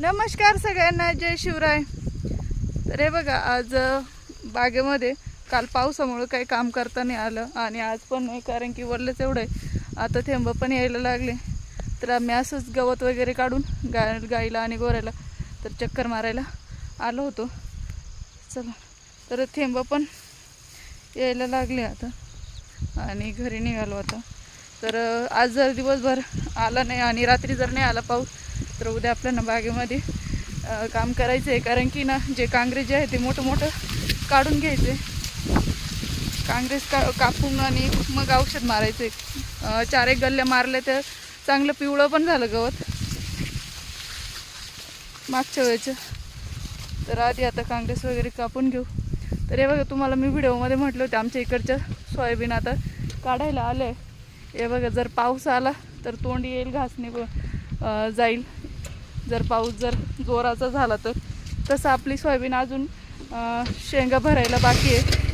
नमस्कार सगळ्यांना जय शिवराय. तर हे बघा आज बागेमध्ये काल पावसामुळं काही काम करता नाही आलं आणि आज पण नाही कारण की वरलंच एवढं आहे. आता थेंब पण यायला लागले. तर आम्ही असंच गवत वगैरे काढून गाय गाईला आणि गोऱ्याला तर चक्कर मारायला आलो होतो. चला तर थेंब पण यायला लागले आता आणि घरी निघालो आता. तर आज जर दिवसभर आला नाही आणि रात्री जर नाही आला पाऊस तर उद्या आपल्याला बागेमध्ये काम करायचं आहे कारण की ना जे कांग्रेस जे आहे ते मोठं मोठं काढून घ्यायचे. काँग्रेस का कापून आणि मग औषध मारायचे. चार एक गल्ल्या मारल्या तर चांगलं पिवळं पण झालं गवत. मागच्या वेळेचं. तर आधी आता काँग्रेस वगैरे कापून घेऊ. तर हे बघा तुम्हाला मी व्हिडिओमध्ये म्हटलं होतं आमच्या इकडच्या सोयाबीन आता काढायला आलं आहे हे बघा जर पाऊस आला तर तोंड येईल घासणी जाईल. जर पाऊस जर जोराचा झाला तर तसं आपली सोयाबीन अजून शेंगा भरायला बाकी आहे.